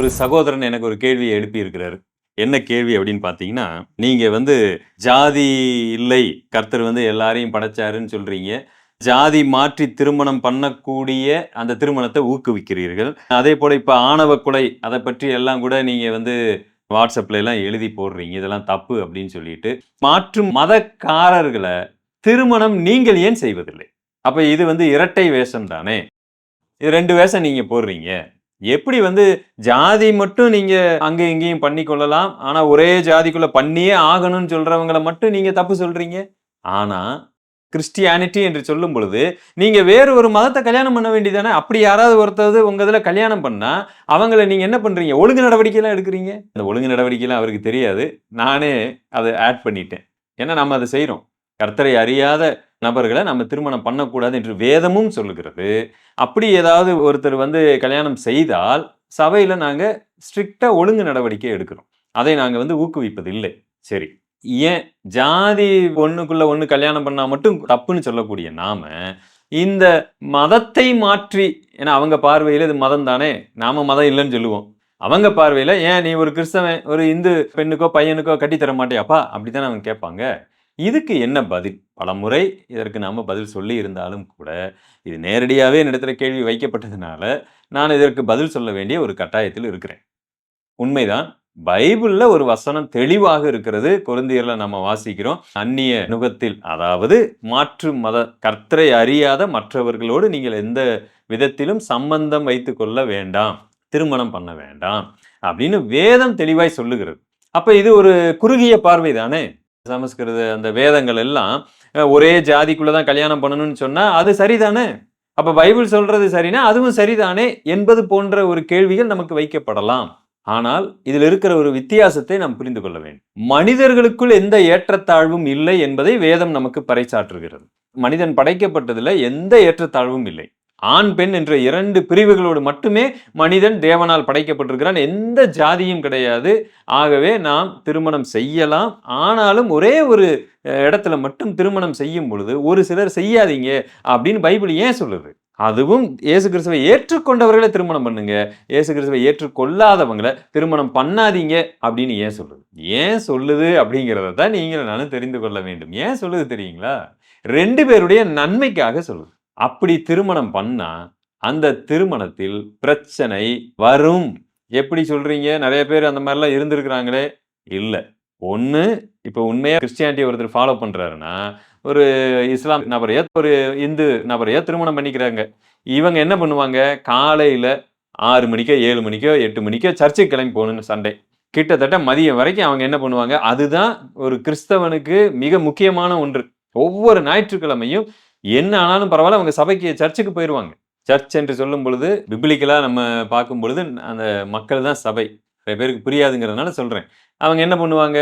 ஒரு சகோதரன் எனக்கு ஒரு கேள்வியை எழுப்பியிருக்கிறாரு. என்ன கேள்வி அப்படின்னு பார்த்தீங்கன்னா நீங்கள் வந்து ஜாதி இல்லை கர்த்தர் வந்து எல்லாரையும் படைச்சாருன்னு சொல்கிறீங்க ஜாதி மாற்றி திருமணம் பண்ணக்கூடிய அந்த திருமணத்தை ஊக்குவிக்கிறீர்கள். அதே போல் இப்போ ஆணவ கொலை அதை பற்றி எல்லாம் கூட நீங்கள் வந்து வாட்ஸ்அப்ல எல்லாம் எழுதி போடுறீங்க. இதெல்லாம் தப்பு அப்படின்னு சொல்லிட்டு. மாற்று மதக்காரர்களை திருமணம் நீங்கள் ஏன் செய்வதில்லை? அப்போ இது வந்து இரட்டை வேஷம் தானே? இது ரெண்டு வேஷம் நீங்கள் போடுறீங்க. எப்படி வந்து ஜாதி மட்டும் நீங்க அங்க இங்கேயும் பண்ணி கொள்ளலாம் ஆனா ஒரே ஜாதிக்குள்ள பண்ணியே ஆகணும்னு சொல்றவங்களை மட்டும் நீங்க தப்பு சொல்றீங்க? ஆனா கிறிஸ்டியானிட்டி என்று சொல்லும் பொழுது நீங்க வேறு ஒரு மதத்தை கல்யாணம் பண்ண வேண்டியதானே அப்படி யாராவது ஒருத்தர் உங்க இதுல கல்யாணம் பண்ணா அவங்கள நீங்க என்ன பண்றீங்க? ஒழுங்கு நடவடிக்கைலாம் எடுக்கிறீங்க? அந்த ஒழுங்கு நடவடிக்கைலாம் அவருக்கு தெரியாது. நானே அதை ஆட் பண்ணிட்டேன். ஏன்னா நம்ம அதை செய்கிறோம் கர்த்தரை அறியாத நபர்களை நம்ம திருமணம் பண்ணக்கூடாது என்று வேதமும் சொல்லுகிறது. அப்படி ஏதாவது ஒருத்தர் வந்து கல்யாணம் செய்தால் சபையில் நாங்கள் ஸ்ட்ரிக்டாக ஒழுங்கு நடவடிக்கை எடுக்கிறோம். அதை நாங்கள் வந்து ஊக்குவிப்பது இல்லை சரி. ஏன்? ஜாதி ஒன்றுக்குள்ளே ஒன்று கல்யாணம் பண்ணால் மட்டும் தப்புன்னு சொல்லக்கூடிய நாம இந்த மதத்தை மாற்றி ஏன்னா அவங்க பார்வையில் இது மதம் தானே நாம மதம் இல்லைன்னு சொல்லுவோம். அவங்க பார்வையில் ஏன் நீ ஒரு கிறிஸ்தவன் ஒரு இந்து பெண்ணுக்கோ பையனுக்கோ கட்டி தர மாட்டியாப்பா? அப்படித்தானே அவங்க கேட்பாங்க. இதுக்கு என்ன பதில்? பலமுறை இதற்கு நாம் பதில் சொல்லி இருந்தாலும் கூட இது நேரடியாகவே என்னிடத்துல கேள்வி வைக்கப்பட்டதுனால நான் இதற்கு பதில் சொல்ல வேண்டிய ஒரு கட்டாயத்தில் இருக்கிறேன். உண்மைதான். பைபிளில் ஒரு வசனம் தெளிவாக இருக்கிறது. குருந்தியரில் நம்ம வாசிக்கிறோம். அந்நிய நுகத்தில் அதாவது மாற்று மத கர்த்தரை அறியாத மற்றவர்களோடு நீங்கள் எந்த விதத்திலும் சம்பந்தம் வைத்து கொள்ள வேண்டாம். திருமணம் பண்ண வேண்டாம். அப்படின்னு வேதம் தெளிவாய் சொல்லுகிறது. அப்போ இது ஒரு குறுகிய பார்வை தானே சமஸ்கிருத அந்த வேதங்கள் எல்லாம் ஒரே ஜாதிக்குள்ள தான் கல்யாணம் பண்ணணும்னு சொன்னா அது சரிதானே? அப்ப பைபிள் சொல்றது சரினா அதுவும் சரிதானே என்பது போன்ற ஒரு கேள்விகள் நமக்கு வைக்கப்படலாம். ஆனால் இதில் இருக்கிற ஒரு வித்தியாசத்தை நாம் புரிந்து கொள்ள வேண்டும். மனிதர்களுக்குள் எந்த ஏற்றத்தாழ்வும் இல்லை என்பதை வேதம் நமக்கு பறைசாற்றுகிறது. மனிதன் படைக்கப்பட்டதுல எந்த ஏற்றத்தாழ்வும் இல்லை. ஆண் பெண் என்ற இரண்டு பிரிவுகளோடு மட்டுமே மனிதன் தேவனால் படைக்கப்பட்டிருக்கிறான். எந்த ஜாதியும் கிடையாது. ஆகவே நாம் திருமணம் செய்யலாம். ஆனாலும் ஒரே ஒரு இடத்துல மட்டும் திருமணம் செய்யும் பொழுது ஒரு சிலர் செய்யாதீங்க அப்படின்னு பைபிள் ஏன் சொல்லுது? அதுவும் இயேசு கிறிஸ்துவை ஏற்றுக்கொண்டவர்களை திருமணம் பண்ணுங்க. இயேசு கிறிஸ்துவை ஏற்றுக்கொள்ளாதவங்களை திருமணம் பண்ணாதீங்க அப்படின்னு ஏன் சொல்லுது? ஏன் சொல்லுது அப்படிங்கிறத தான் நீங்கள் நானும் தெரிந்து கொள்ள வேண்டும். ஏன் சொல்லுது தெரியுங்களா? ரெண்டு பேருடைய நன்மைக்காக சொல்லுது. அப்படி திருமணம் பண்ணா அந்த திருமணத்தில் பிரச்சனை வரும். எப்படி சொல்றீங்க? நிறைய பேர் அந்த மாதிரிலாம் இருந்திருக்கிறாங்களே. இல்லை. ஒன்று இப்போ உண்மையாக கிறிஸ்டியானிட்டி ஒருத்தர் ஃபாலோ பண்ணுறாருன்னா ஒரு இஸ்லாம் நபரையோ ஒரு இந்து நபரையோ திருமணம் பண்ணிக்கிறாங்க. இவங்க என்ன பண்ணுவாங்க? காலையில் ஆறு மணிக்கோ ஏழு மணிக்கோ எட்டு மணிக்கோ சர்ச்சுக்கு கிளம்பி போகணும்னு சண்டே. கிட்டத்தட்ட மதியம் வரைக்கும் அவங்க என்ன பண்ணுவாங்க? அதுதான் ஒரு கிறிஸ்தவனுக்கு மிக முக்கியமான ஒன்று. ஒவ்வொரு ஞாயிற்றுக்கிழமையும் என்ன ஆனாலும் பரவாயில்ல அவங்க சபைக்கு சர்ச்சுக்கு போயிடுவாங்க சர்ச் என்று சொல்லும் பொழுது பிப்ளிக்கலாக நம்ம பார்க்கும் பொழுது அந்த மக்கள் தான் சபை. நிறைய பேருக்கு புரியாதுங்கிறதுனால சொல்கிறேன் அவங்க என்ன பண்ணுவாங்க?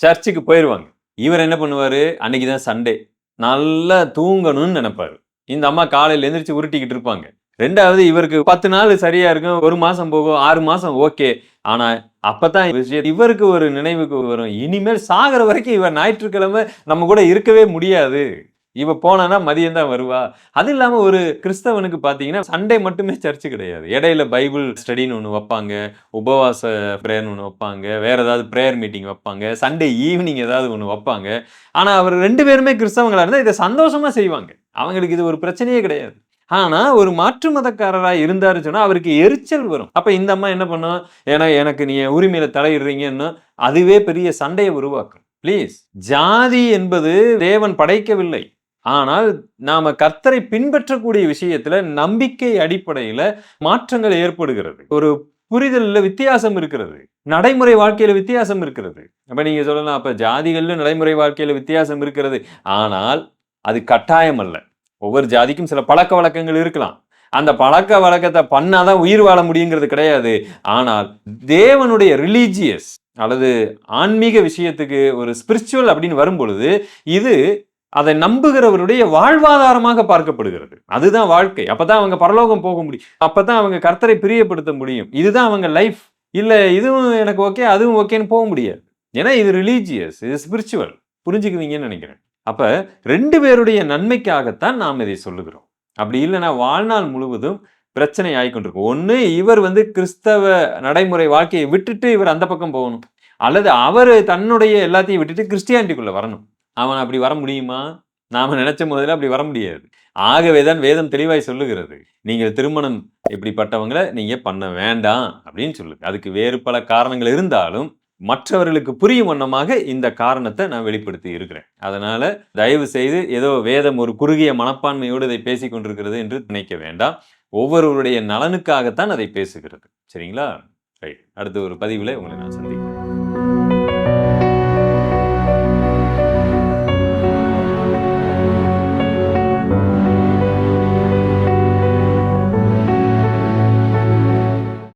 சர்ச்சுக்கு போயிடுவாங்க இவர் என்ன பண்ணுவார்? அன்னைக்கு தான் சண்டே நல்லா தூங்கணும்னு நினைப்பாரு. இந்த அம்மா காலையில் எந்திரிச்சு உருட்டிக்கிட்டு இருப்பாங்க. ரெண்டாவது இவருக்கு பத்து நாள் சரியா இருக்கும். ஒரு மாசம் போகும். ஆறு மாசம் ஓகே. ஆனா அப்பதான் விஷயம் இவருக்கு ஒரு நினைவுக்கு வரும். இனிமேல் சாகிற வரைக்கும் இவர் ஞாயிற்றுக்கிழமை நம்ம கூட இருக்கவே முடியாது. இவ போனானா மதியம் தான் வருவா. அது இல்லாம ஒரு கிறிஸ்தவனுக்கு பாத்தீங்கன்னா சண்டே மட்டுமே சர்ச்சு கிடையாது. இடையில பைபிள் ஸ்டடின்னு ஒன்று வைப்பாங்க உபவாச ப்ரேயர்னு ஒன்று வைப்பாங்க வேற ஏதாவது ப்ரேயர் மீட்டிங் வைப்பாங்க சண்டே ஈவினிங் ஏதாவது ஒன்று வைப்பாங்க. ஆனா அவர் ரெண்டு பேருமே கிறிஸ்தவங்களா இருந்தால் இதை சந்தோஷமா செய்வாங்க. அவங்களுக்கு இது ஒரு பிரச்சனையே கிடையாது. ஆனா ஒரு மாற்று மதக்காரராக இருந்தாரு சொன்னா அவருக்கு எரிச்சல் வரும். அப்ப இந்த அம்மா என்ன பண்ணும் ஏன்னா எனக்கு நீ உரிமையில தலையிடுறீங்கன்னு அதுவே பெரிய சண்டையை உருவாக்கும். ப்ளீஸ் ஜாதி என்பது தேவன் படைக்கவில்லை. ஆனால் நாம கர்த்தரை பின்பற்றக்கூடிய விஷயத்துல நம்பிக்கை அடிப்படையில மாற்றங்கள் ஏற்படுகிறது. ஒரு புரிதல்ல வித்தியாசம் இருக்கிறது. நடைமுறை வாழ்க்கையில வித்தியாசம் இருக்கிறது. அப்ப நீங்க சொல்லலாம் அப்ப ஜாதிகள்ல நடைமுறை வாழ்க்கையில வித்தியாசம் இருக்கிறது. ஆனால் அது கட்டாயம் அல்ல. ஒவ்வொரு ஜாதிக்கும் சில பழக்க வழக்கங்கள் இருக்கலாம். அந்த பழக்க வழக்கத்தை பண்ணாதான் உயிர் வாழ முடியுங்கிறது கிடையாது. ஆனால் தேவனுடைய ரிலீஜியஸ் அல்லது ஆன்மீக விஷயத்துக்கு ஒரு ஸ்பிரிச்சுவல் அப்படின்னு வரும் பொழுது இது அதை நம்புகிறவருடைய வாழ்வாதாரமாக பார்க்கப்படுகிறது. அதுதான் வாழ்க்கை. அப்பதான் அவங்க பரலோகம் போக முடியும். அப்பதான் அவங்க கர்த்தரை பிரியப்படுத்த முடியும். இதுதான் அவங்க லைஃப். இல்ல இதுவும் எனக்கு ஓகே அதுவும் ஓகேன்னு போக முடியாது. ஏன்னா இது ரிலீஜியஸ் இது ஸ்பிரிச்சுவல். புரிஞ்சுக்குவீங்கன்னு நினைக்கிறேன். அப்ப ரெண்டு பேருடைய நன்மைக்காகத்தான் நாம் இதை சொல்லுகிறோம். அப்படி இல்லைன்னா வாழ்நாள் முழுவதும் பிரச்சனை ஆகிக்கொண்டிருக்கும். ஒன்று இவர் வந்து கிறிஸ்தவ நடைமுறை வாழ்க்கையை விட்டுட்டு இவர் அந்த பக்கம் போகணும். அல்லது அவர் தன்னுடைய எல்லாத்தையும் விட்டுட்டு கிறிஸ்டியானிட்டிக்குள்ள வரணும். அவன் அப்படி வர முடியுமா? நாம நினச்ச முதல்ல அப்படி வர முடியாது. ஆகவே தான் வேதம் தெளிவாய் சொல்லுகிறது. நீங்கள் திருமணம் இப்படிப்பட்டவங்களை நீங்க பண்ண வேண்டாம் அப்படின்னு சொல்லுது. அதுக்கு வேறு பல காரணங்கள் இருந்தாலும் மற்றவர்களுக்கு புரியும் வண்ணமாக இந்த காரணத்தை நான் வெளிப்படுத்தி இருக்கிறேன். அதனால தயவு செய்து ஏதோ வேதம் ஒரு குறுகிய மனப்பான்மையோடு இதை பேசிக் கொண்டிருக்கிறது என்று நினைக்க வேண்டாம். ஒவ்வொருவருடைய நலனுக்காகத்தான் அதை பேசுகிறது. சரிங்களா? ரைட். அடுத்த ஒரு பதிவில் உங்களை நான் சந்திக்கிறேன்.